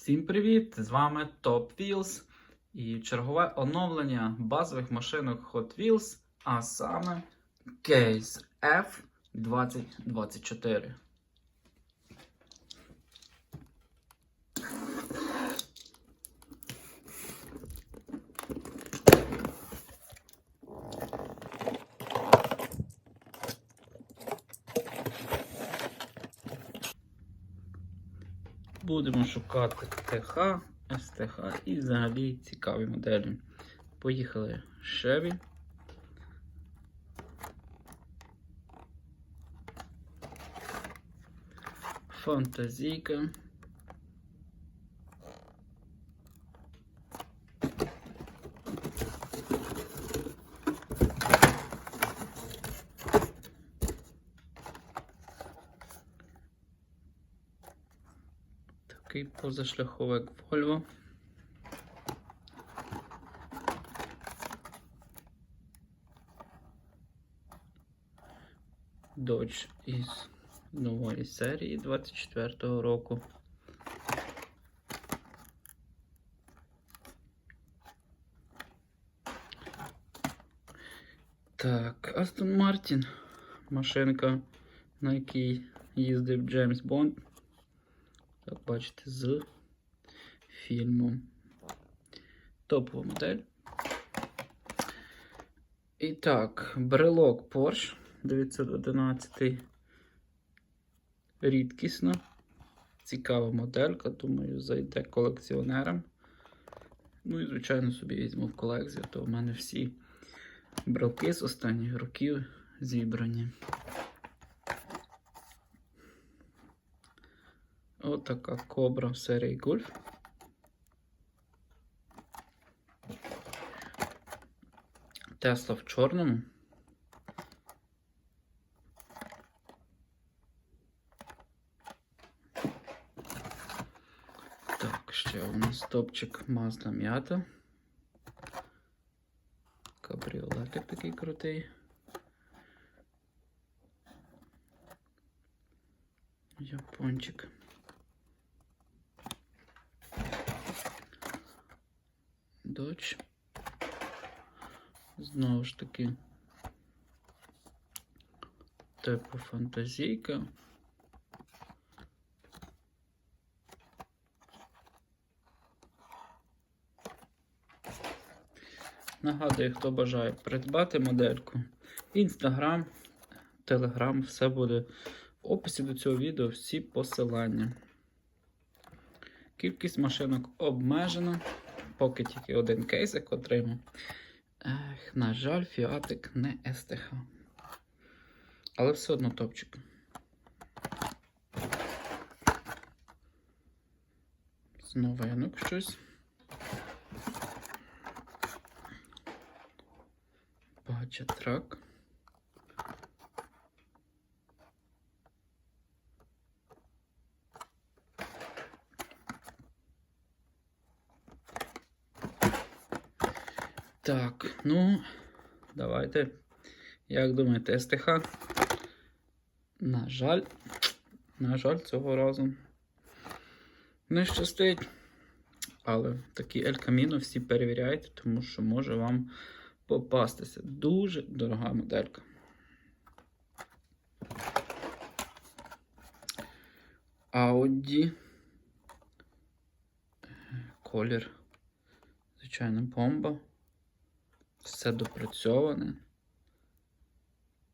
Всім привіт! З вами Top Wheels і чергове оновлення базових машинок Hot Wheels, а саме Case F2024. Будемо шукати ТХ, СТХ і взагалі цікаві моделі. Поїхали Chevy. Фантазійка. Такий позашляховик Volvo. Dodge із нової серії 24-го року. Так, Астон Мартін. Машинка, на якій їздив Джеймс Бонд. Так, бачите, з фільму. Топова модель. І так, брелок Porsche 911. Рідкісна. Цікава моделька, думаю, зайде колекціонерам. Ну і, звичайно, собі візьму в колекцію, то в мене всі брелки з останніх років зібрані. Отака кобра в серії Гольф. Тесла в чорному. Так, ще у нас топчик Mazda м'ята. Кабріолетик такий крутий. Япончик. Додж. Знову ж таки. Типу фантазійка. Нагадую, хто бажає придбати модельку. Інстаграм, Телеграм, все буде в описі до цього відео всі посилання. Кількість машинок обмежена, поки тільки один кейсик отримав. Ех, на жаль, фіатик не СТХ. Але все одно топчик. Знову янук щось. Бача трак. Так, ну, давайте. Як думаєте, СТХ? На жаль, на жаль, цього разу не щастить. Але такі Ель Каміно всі перевіряйте, тому що може вам попастися. Дуже дорога моделька. Audi. Колір. Звичайно, бомба. Все допрацьоване.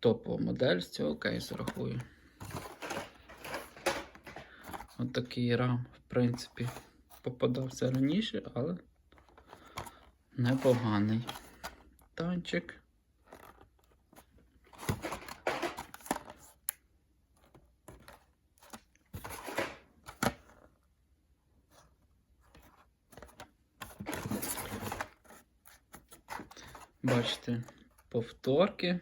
Топова модель з цього кейсу рахую. От такий рам, в принципі, попадався раніше, але непоганий. Танчик. Бачите, повторки.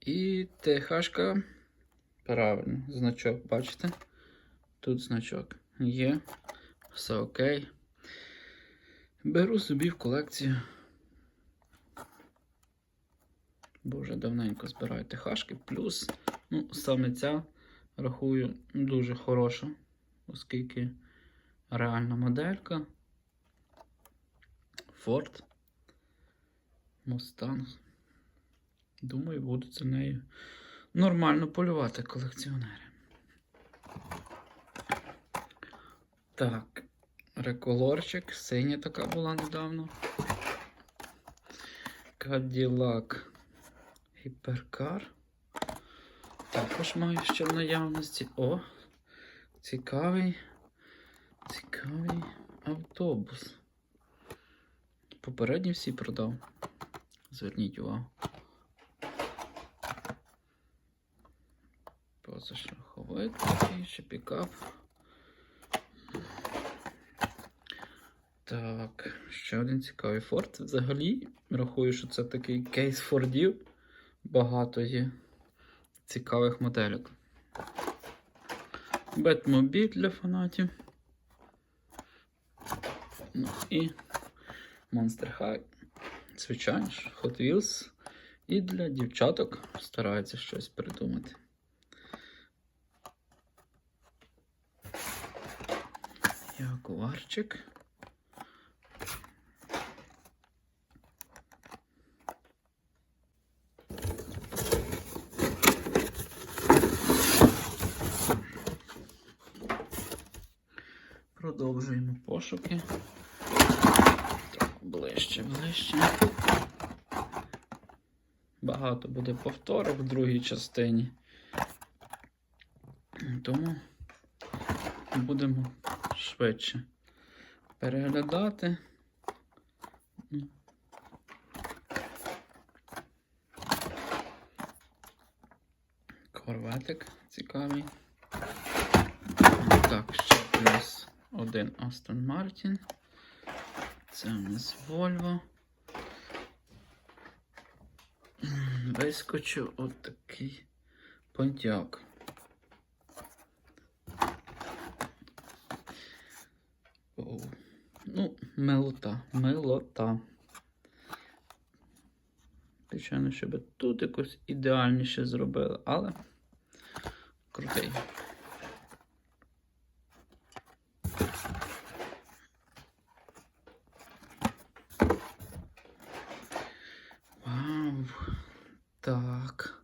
І ТХшка. Правильно, значок, бачите? Тут значок є. Все окей. Беру собі в колекцію. Бо вже давненько збираю ТХшки. Плюс, ну, саме ця, рахую, дуже хороша оскільки реальна моделька. Ford Mustang. Думаю, будуть за нею нормально полювати колекціонери. Так, реколорчик, синя така була недавно. Cadillac Hypercar. Також маю ще в наявності. О, цікавий, цікавий автобус. Попередні всі продав. Зверніть увагу. Позашляховик такий ще пікап. Так, ще один цікавий Форд. Взагалі, рахую, що це такий кейс Фордів. Багато є цікавих моделек. Бетмобіль для фанатів. Ну і Monster High. Звичайно ж, Hot Wheels. І для дівчаток стараються щось придумати. Ягуарчик. Продовжуємо пошуки. Багато буде повторок в другій частині. Тому будемо швидше переглядати. Корветик цікавий. Так, ще плюс один Aston Martin. Це у нас Volvo. Вискочив от понтяк. Ну, милота, милота. Звичайно, щоб тут якось ідеальніше зробили, але крутий. Вау. Так.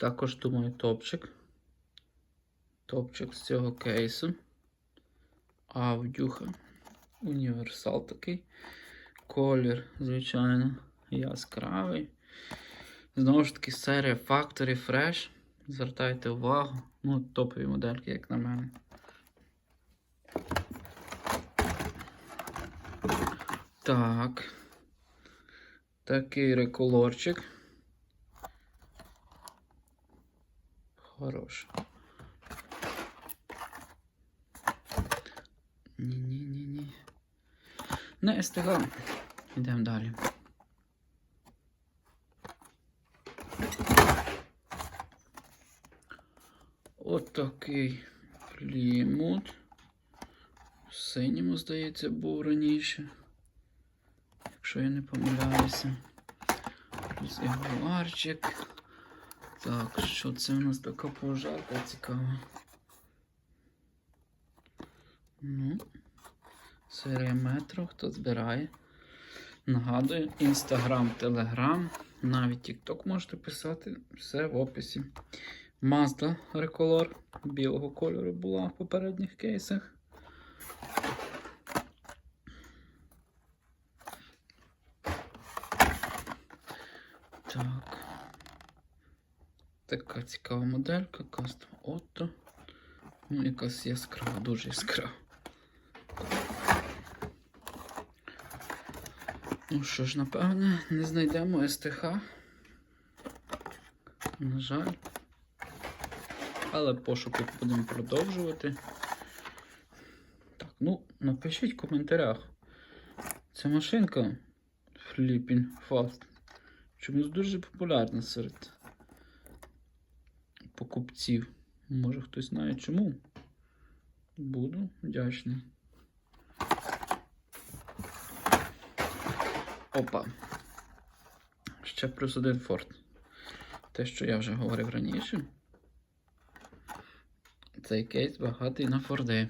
Також думаю топчик. Топчик з цього кейсу. Авдюха. Універсал такий. Колір, звичайно, яскравий. Знову ж таки, серія Factory Fresh. Звертайте увагу. Ну, топові модельки, як на мене. Так. Такий реколорчик. Хороший. Ні-ні-ні-ні. Не стигав. Йдемо далі. Отакий плімут. В синьому, здається, був раніше. Якщо я не помиляюся. Плюс ягуарчик. Так, що це у нас така пожарка цікава? Ну, серія метро, хто збирає. Нагадую, інстаграм, телеграм, навіть тікток можете писати, все в описі. Mazda Recolor білого кольору була в попередніх кейсах. Так. Така цікава моделька, Custom Auto. Ну, якась яскрава, дуже яскрава. Ну що ж, напевне, не знайдемо СТХ. На жаль. Але пошуки будемо продовжувати. Так, ну, напишіть в коментарях. Ця машинка Flipping Fast чомусь дуже популярна серед покупців. Може хтось знає чому. Буду вдячний. Опа. Ще плюс один форт. Те, що я вже говорив раніше. Цей кейс багатий на форди.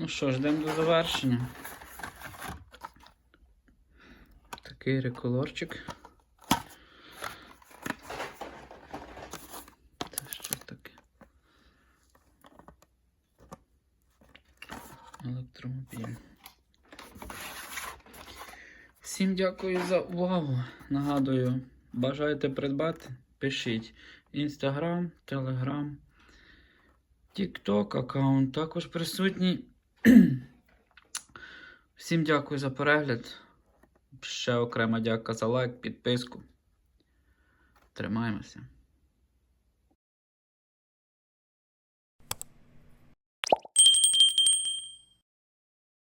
Ну що ж, йдемо до завершення. Такий реколорчик. Це що таке? Електромобіль. Всім дякую за увагу. Нагадую, бажаєте придбати? Пишіть. Інстаграм, Телеграм, Тікток аккаунт також присутній. Всім дякую за перегляд. Ще окрема дяка за лайк, підписку. Тримаємося.